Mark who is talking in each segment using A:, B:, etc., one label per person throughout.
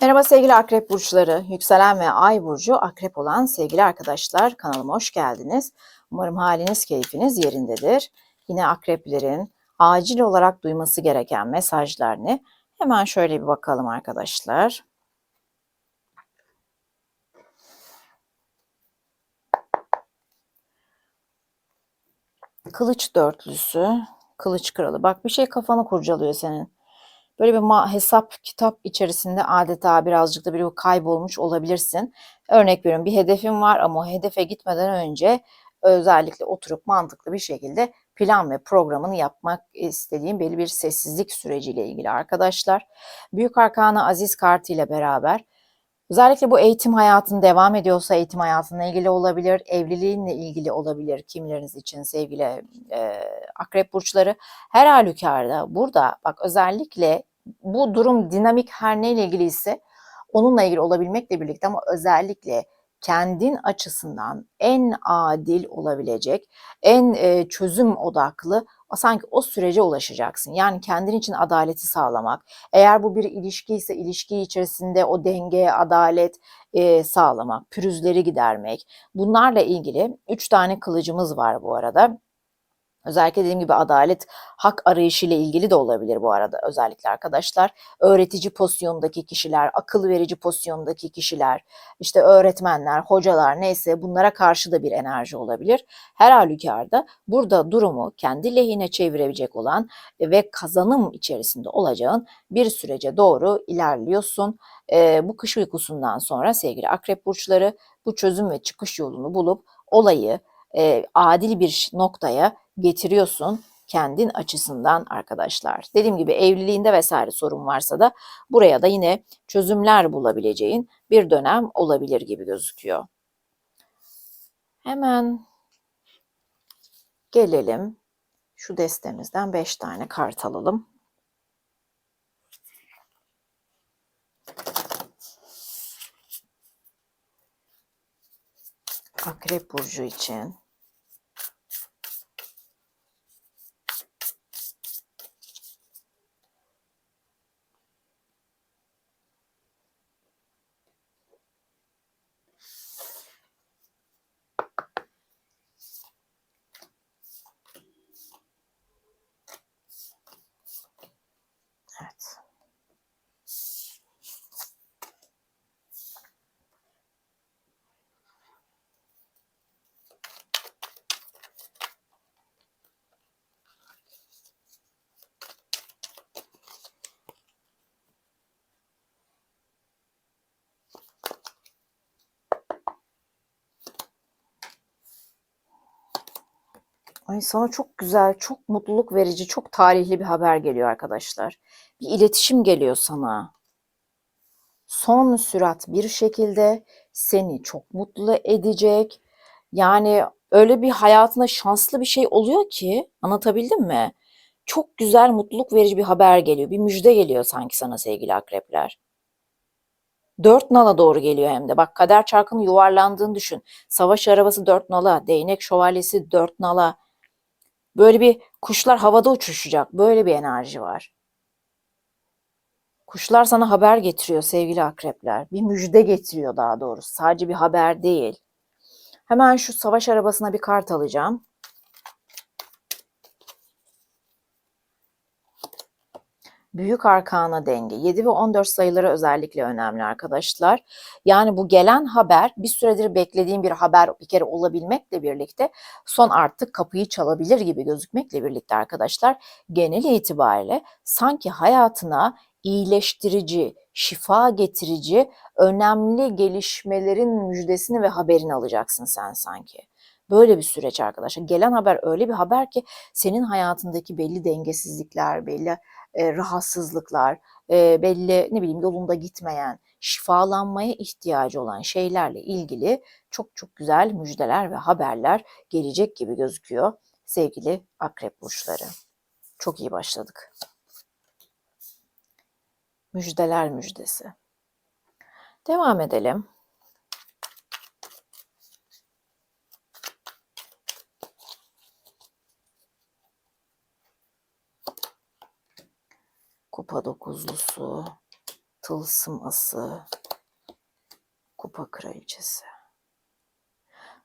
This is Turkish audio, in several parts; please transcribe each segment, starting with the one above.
A: Merhaba sevgili akrep burçları, yükselen ve ay burcu akrep olan sevgili arkadaşlar kanalıma hoş geldiniz. Umarım haliniz, keyfiniz yerindedir. Yine akreplerin acil olarak duyması gereken mesajlar ne? Hemen şöyle bir bakalım arkadaşlar. Kılıç dörtlüsü, kılıç kralı. Bak bir şey kafanı kurcalıyor senin. Böyle bir ma- hesap kitap içerisinde adeta birazcık da bir kaybolmuş olabilirsin. Örnek veriyorum bir hedefim var ama o hedefe gitmeden önce özellikle oturup mantıklı bir şekilde plan ve programını yapmak istediğim belli bir sessizlik süreciyle ilgili arkadaşlar. Büyük Arkana Aziz kartı ile beraber özellikle bu eğitim hayatın devam ediyorsa eğitim hayatına ilgili olabilir, evliliğinle ilgili olabilir kimileriniz için sevgili e, akrep burçları. Her halükarda burada bak özellikle bu durum dinamik her neyle ilgili ise onunla ilgili olabilmekle birlikte ama özellikle kendin açısından en adil olabilecek, en e, çözüm odaklı sanki o sürece ulaşacaksın. Yani kendin için adaleti sağlamak. Eğer bu bir ilişki ise ilişki içerisinde o denge, adalet e, sağlamak, pürüzleri gidermek. Bunlarla ilgili üç tane kılıcımız var bu arada. Özellikle dediğim gibi adalet, hak arayışı ile ilgili de olabilir bu arada özellikle arkadaşlar. Öğretici pozisyondaki kişiler, akıl verici pozisyondaki kişiler, işte öğretmenler, hocalar neyse bunlara karşı da bir enerji olabilir. Her halükarda burada durumu kendi lehine çevirebilecek olan ve kazanım içerisinde olacağın bir sürece doğru ilerliyorsun. Ee, bu kış uykusundan sonra sevgili akrep burçları bu çözüm ve çıkış yolunu bulup olayı e, adil bir noktaya getiriyorsun kendin açısından arkadaşlar. Dediğim gibi evliliğinde vesaire sorun varsa da buraya da yine çözümler bulabileceğin bir dönem olabilir gibi gözüküyor. Hemen gelelim şu destemizden 5 tane kart alalım. Akrep burcu için Ay sana çok güzel, çok mutluluk verici, çok talihli bir haber geliyor arkadaşlar. Bir iletişim geliyor sana. Son sürat bir şekilde seni çok mutlu edecek. Yani öyle bir hayatında şanslı bir şey oluyor ki anlatabildim mi? Çok güzel, mutluluk verici bir haber geliyor. Bir müjde geliyor sanki sana sevgili akrepler. Dört nala doğru geliyor hem de. Bak kader çarkının yuvarlandığını düşün. Savaş arabası dört nala, değnek şövalyesi dört nala. Böyle bir kuşlar havada uçuşacak. Böyle bir enerji var. Kuşlar sana haber getiriyor sevgili akrepler. Bir müjde getiriyor daha doğrusu. Sadece bir haber değil. Hemen şu savaş arabasına bir kart alacağım. Büyük arkana denge. 7 ve 14 sayıları özellikle önemli arkadaşlar. Yani bu gelen haber bir süredir beklediğim bir haber bir kere olabilmekle birlikte son artık kapıyı çalabilir gibi gözükmekle birlikte arkadaşlar genel itibariyle sanki hayatına iyileştirici, şifa getirici önemli gelişmelerin müjdesini ve haberini alacaksın sen sanki. Böyle bir süreç arkadaşlar. Gelen haber öyle bir haber ki senin hayatındaki belli dengesizlikler, belli e, rahatsızlıklar, e, belli ne bileyim yolunda gitmeyen, şifalanmaya ihtiyacı olan şeylerle ilgili çok çok güzel müjdeler ve haberler gelecek gibi gözüküyor sevgili akrep burçları. Çok iyi başladık. Müjdeler müjdesi. Devam edelim. Kupa dokuzlusu, Tılsım ası. Kupa kraliçesi.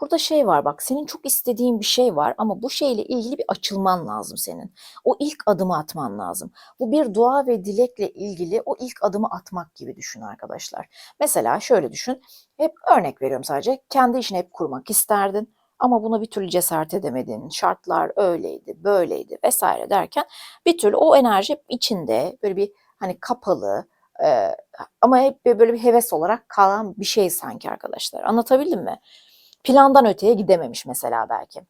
A: Burada şey var bak senin çok istediğin bir şey var ama bu şeyle ilgili bir açılman lazım senin. O ilk adımı atman lazım. Bu bir dua ve dilekle ilgili o ilk adımı atmak gibi düşün arkadaşlar. Mesela şöyle düşün. Hep örnek veriyorum sadece. Kendi işini hep kurmak isterdin ama buna bir türlü cesaret edemedin. Şartlar öyleydi, böyleydi vesaire derken bir türlü o enerji içinde böyle bir hani kapalı e, ama hep böyle bir heves olarak kalan bir şey sanki arkadaşlar. Anlatabildim mi? plandan öteye gidememiş mesela belki.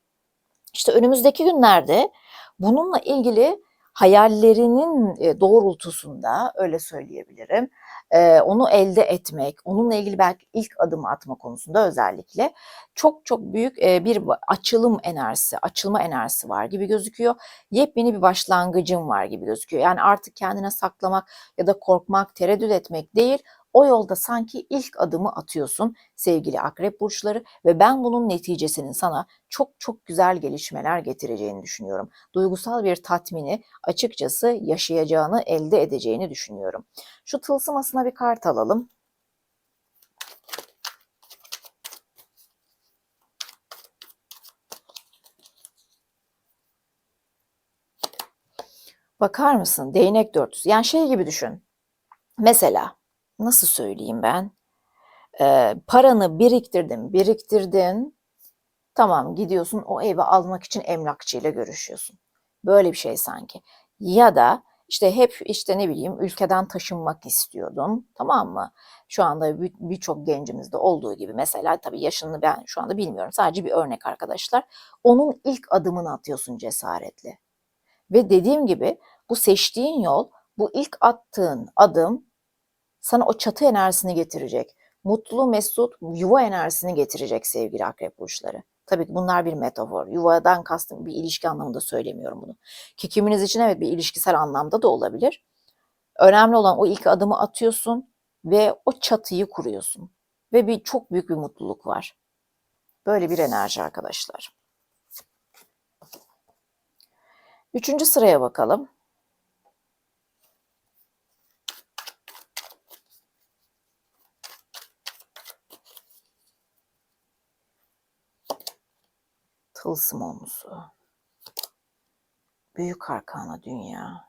A: İşte önümüzdeki günlerde bununla ilgili hayallerinin doğrultusunda öyle söyleyebilirim. Onu elde etmek, onunla ilgili belki ilk adımı atma konusunda özellikle çok çok büyük bir açılım enerjisi, açılma enerjisi var gibi gözüküyor. Yepyeni bir başlangıcım var gibi gözüküyor. Yani artık kendine saklamak ya da korkmak, tereddüt etmek değil, o yolda sanki ilk adımı atıyorsun sevgili akrep burçları ve ben bunun neticesinin sana çok çok güzel gelişmeler getireceğini düşünüyorum. Duygusal bir tatmini açıkçası yaşayacağını, elde edeceğini düşünüyorum. Şu tılsımasına bir kart alalım. Bakar mısın? Değnek dörtüsü. Yani şey gibi düşün. Mesela nasıl söyleyeyim ben? Ee, paranı biriktirdin, biriktirdin. Tamam gidiyorsun o evi almak için emlakçıyla görüşüyorsun. Böyle bir şey sanki. Ya da işte hep işte ne bileyim ülkeden taşınmak istiyordun. Tamam mı? Şu anda birçok gencimizde olduğu gibi mesela tabii yaşını ben şu anda bilmiyorum. Sadece bir örnek arkadaşlar. Onun ilk adımını atıyorsun cesaretle. Ve dediğim gibi bu seçtiğin yol, bu ilk attığın adım sana o çatı enerjisini getirecek. Mutlu, mesut, yuva enerjisini getirecek sevgili akrep burçları. Tabii ki bunlar bir metafor. Yuvadan kastım bir ilişki anlamında söylemiyorum bunu. Ki kiminiz için evet bir ilişkisel anlamda da olabilir. Önemli olan o ilk adımı atıyorsun ve o çatıyı kuruyorsun. Ve bir çok büyük bir mutluluk var. Böyle bir enerji arkadaşlar. Üçüncü sıraya bakalım. Tılsım omzu. Büyük arkana dünya.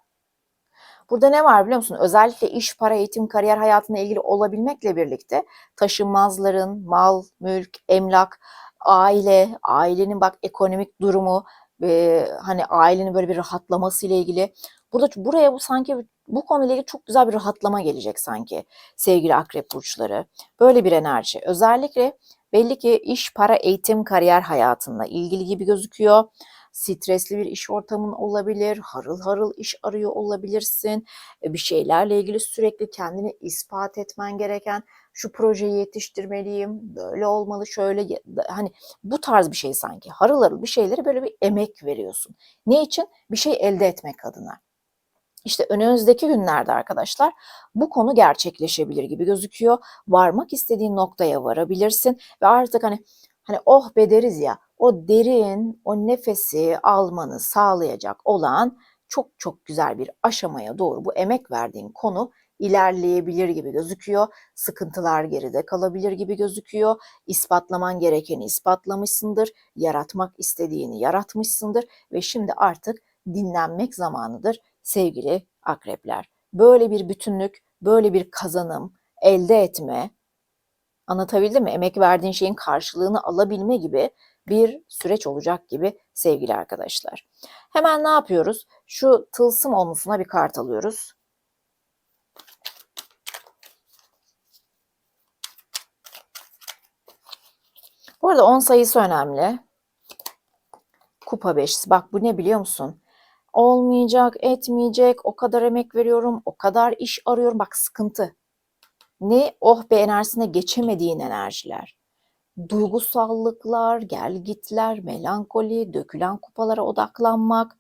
A: Burada ne var biliyor musun? Özellikle iş, para, eğitim, kariyer hayatına ilgili olabilmekle birlikte taşınmazların, mal, mülk, emlak, aile, ailenin bak ekonomik durumu, e, hani ailenin böyle bir rahatlaması ile ilgili. Burada buraya bu sanki bu konuyla ilgili çok güzel bir rahatlama gelecek sanki sevgili akrep burçları. Böyle bir enerji. Özellikle Belli ki iş, para, eğitim, kariyer hayatınla ilgili gibi gözüküyor. Stresli bir iş ortamın olabilir, harıl harıl iş arıyor olabilirsin. E, bir şeylerle ilgili sürekli kendini ispat etmen gereken şu projeyi yetiştirmeliyim, böyle olmalı, şöyle hani bu tarz bir şey sanki. Harıl harıl bir şeylere böyle bir emek veriyorsun. Ne için? Bir şey elde etmek adına. İşte önümüzdeki günlerde arkadaşlar bu konu gerçekleşebilir gibi gözüküyor. Varmak istediğin noktaya varabilirsin ve artık hani hani oh be deriz ya o derin o nefesi almanı sağlayacak olan çok çok güzel bir aşamaya doğru bu emek verdiğin konu ilerleyebilir gibi gözüküyor. Sıkıntılar geride kalabilir gibi gözüküyor. İspatlaman gerekeni ispatlamışsındır. Yaratmak istediğini yaratmışsındır ve şimdi artık dinlenmek zamanıdır sevgili akrepler. Böyle bir bütünlük, böyle bir kazanım elde etme, anlatabildim mi? Emek verdiğin şeyin karşılığını alabilme gibi bir süreç olacak gibi sevgili arkadaşlar. Hemen ne yapıyoruz? Şu tılsım omuzuna bir kart alıyoruz. Bu arada 10 sayısı önemli. Kupa beşisi. Bak bu ne biliyor musun? Olmayacak, etmeyecek, o kadar emek veriyorum, o kadar iş arıyorum. Bak sıkıntı. Ne oh be enerjisine geçemediğin enerjiler. Duygusallıklar, gelgitler, melankoli, dökülen kupalara odaklanmak.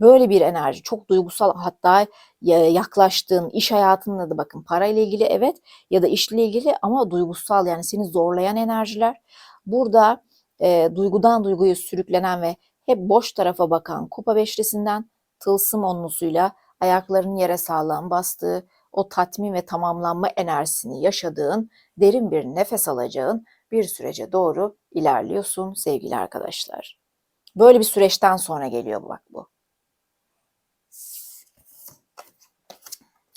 A: Böyle bir enerji çok duygusal hatta yaklaştığın iş hayatında da bakın parayla ilgili evet ya da işle ilgili ama duygusal yani seni zorlayan enerjiler. Burada e, duygudan duyguya sürüklenen ve hep boş tarafa bakan kupa beşlisinden tılsım onlusuyla ayaklarının yere sağlam bastığı, o tatmin ve tamamlanma enerjisini yaşadığın, derin bir nefes alacağın bir sürece doğru ilerliyorsun sevgili arkadaşlar. Böyle bir süreçten sonra geliyor bak bu.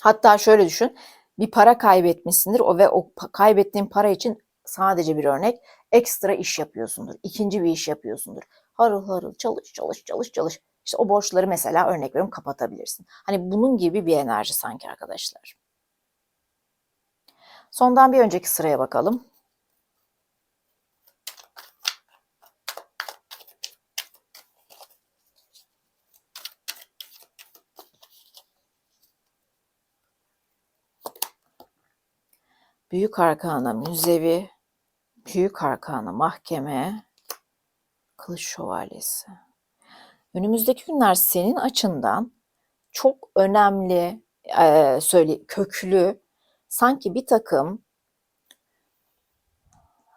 A: Hatta şöyle düşün, bir para kaybetmişsindir o ve o kaybettiğin para için sadece bir örnek ekstra iş yapıyorsundur. ikinci bir iş yapıyorsundur. Harıl harıl çalış çalış çalış çalış. İşte o borçları mesela örnek veriyorum kapatabilirsin. Hani bunun gibi bir enerji sanki arkadaşlar. Sondan bir önceki sıraya bakalım. Büyük Arkana Müzevi, Büyük Arkana Mahkeme, Kılıç Şövalyesi. Önümüzdeki günler senin açından çok önemli, eee, söyle köklü, sanki bir takım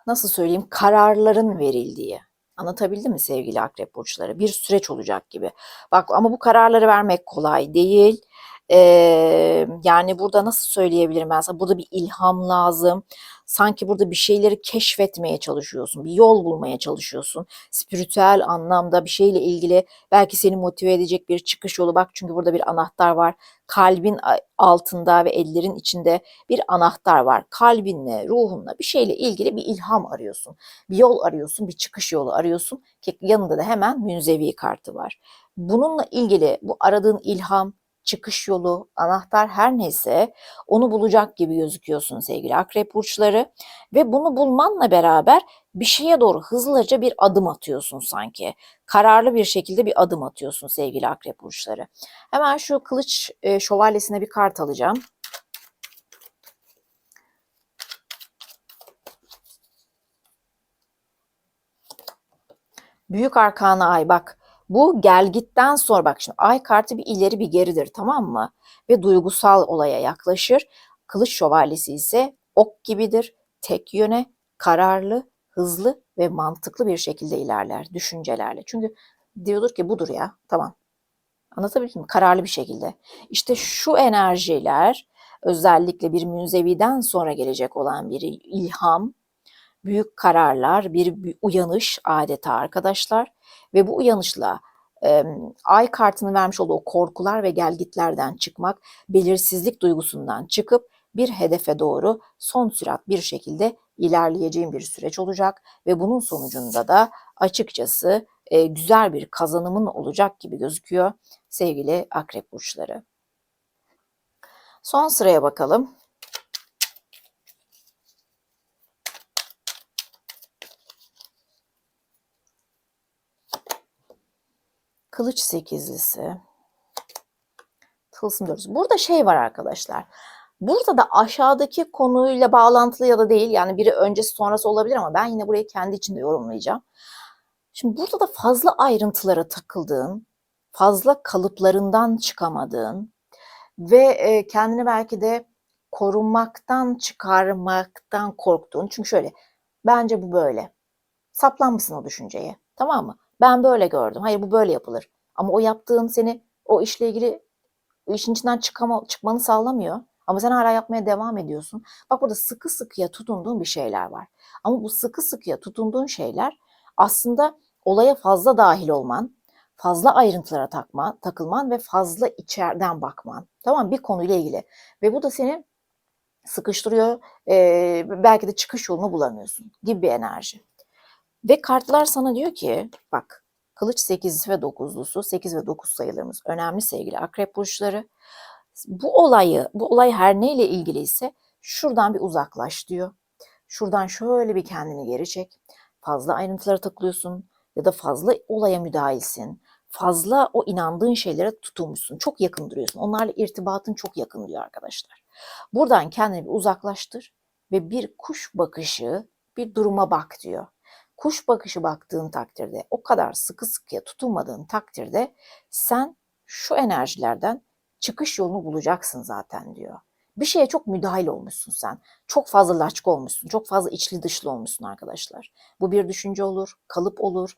A: nasıl söyleyeyim kararların verildiği. Anlatabildim mi sevgili akrep burçları? Bir süreç olacak gibi. Bak ama bu kararları vermek kolay değil. Eee, yani burada nasıl söyleyebilirim ben sana? Burada bir ilham lazım. Sanki burada bir şeyleri keşfetmeye çalışıyorsun. Bir yol bulmaya çalışıyorsun. Spiritüel anlamda bir şeyle ilgili belki seni motive edecek bir çıkış yolu. Bak çünkü burada bir anahtar var. Kalbin altında ve ellerin içinde bir anahtar var. Kalbinle, ruhunla bir şeyle ilgili bir ilham arıyorsun. Bir yol arıyorsun, bir çıkış yolu arıyorsun ki yanında da hemen münzevi kartı var. Bununla ilgili bu aradığın ilham, çıkış yolu, anahtar her neyse onu bulacak gibi gözüküyorsun sevgili akrep burçları ve bunu bulmanla beraber bir şeye doğru hızlıca bir adım atıyorsun sanki. Kararlı bir şekilde bir adım atıyorsun sevgili akrep burçları. Hemen şu kılıç e, şövalyesine bir kart alacağım. Büyük arkana ay bak. Bu gelgitten sonra bak şimdi ay kartı bir ileri bir geridir tamam mı? Ve duygusal olaya yaklaşır. Kılıç şövalyesi ise ok gibidir. Tek yöne, kararlı, hızlı ve mantıklı bir şekilde ilerler düşüncelerle. Çünkü diyordur ki budur ya tamam. Anlatabildim mi? Kararlı bir şekilde. İşte şu enerjiler özellikle bir münzeviden sonra gelecek olan bir ilham, büyük kararlar, bir, uyanış adeta arkadaşlar ve bu uyanışla e, ay kartını vermiş olduğu korkular ve gelgitlerden çıkmak, belirsizlik duygusundan çıkıp bir hedefe doğru son sürat bir şekilde ilerleyeceğin bir süreç olacak ve bunun sonucunda da açıkçası e, güzel bir kazanımın olacak gibi gözüküyor sevgili akrep burçları. Son sıraya bakalım. Kılıç sekizlisi. Tılsım dörtlüsü. Burada şey var arkadaşlar. Burada da aşağıdaki konuyla bağlantılı ya da değil. Yani biri öncesi sonrası olabilir ama ben yine burayı kendi içinde yorumlayacağım. Şimdi burada da fazla ayrıntılara takıldığın, fazla kalıplarından çıkamadığın ve e, kendini belki de korunmaktan, çıkarmaktan korktuğun. Çünkü şöyle, bence bu böyle. Saplanmışsın o düşünceye. Tamam mı? Ben böyle gördüm. Hayır bu böyle yapılır. Ama o yaptığın seni o işle ilgili işin içinden çıkama, çıkmanı sağlamıyor. Ama sen hala yapmaya devam ediyorsun. Bak burada sıkı sıkıya tutunduğun bir şeyler var. Ama bu sıkı sıkıya tutunduğun şeyler aslında olaya fazla dahil olman, fazla ayrıntılara takma, takılman ve fazla içeriden bakman. Tamam? Bir konuyla ilgili. Ve bu da seni sıkıştırıyor. Ee, belki de çıkış yolunu bulamıyorsun gibi bir enerji. Ve kartlar sana diyor ki bak kılıç 8 ve 9'lusu 8 ve 9 sayılarımız önemli sevgili akrep burçları. Bu olayı bu olay her neyle ilgiliyse şuradan bir uzaklaş diyor. Şuradan şöyle bir kendini geri çek. Fazla ayrıntılara takılıyorsun ya da fazla olaya müdahilsin. Fazla o inandığın şeylere tutulmuşsun. Çok yakın duruyorsun. Onlarla irtibatın çok yakın diyor arkadaşlar. Buradan kendini bir uzaklaştır ve bir kuş bakışı bir duruma bak diyor kuş bakışı baktığın takdirde, o kadar sıkı sıkıya tutunmadığın takdirde sen şu enerjilerden çıkış yolunu bulacaksın zaten diyor. Bir şeye çok müdahil olmuşsun sen. Çok fazla laçka olmuşsun. Çok fazla içli dışlı olmuşsun arkadaşlar. Bu bir düşünce olur, kalıp olur.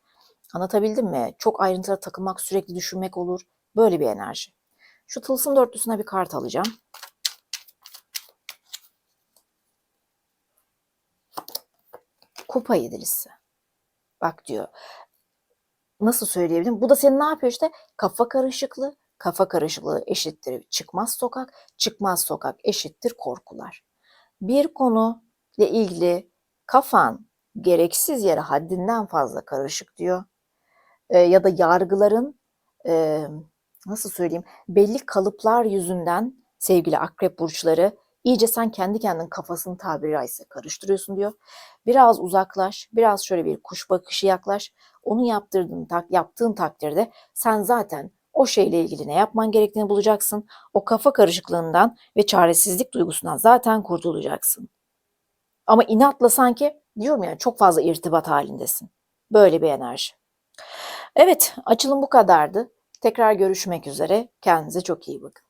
A: Anlatabildim mi? Çok ayrıntılara takılmak, sürekli düşünmek olur. Böyle bir enerji. Şu tılsım dörtlüsüne bir kart alacağım. Kupa yedilisi. Bak diyor. Nasıl söyleyebilirim? Bu da senin ne yapıyor işte? Kafa karışıklığı. Kafa karışıklığı eşittir çıkmaz sokak. Çıkmaz sokak eşittir korkular. Bir konu ile ilgili kafan gereksiz yere haddinden fazla karışık diyor. Ee, ya da yargıların e, nasıl söyleyeyim belli kalıplar yüzünden sevgili akrep burçları iyice sen kendi kendin kafasını tabiri caizse karıştırıyorsun diyor. Biraz uzaklaş, biraz şöyle bir kuş bakışı yaklaş. Onu yaptırdığın, tak, yaptığın takdirde sen zaten o şeyle ilgili ne yapman gerektiğini bulacaksın. O kafa karışıklığından ve çaresizlik duygusundan zaten kurtulacaksın. Ama inatla sanki diyorum ya çok fazla irtibat halindesin. Böyle bir enerji. Evet, açılım bu kadardı. Tekrar görüşmek üzere. Kendinize çok iyi bakın.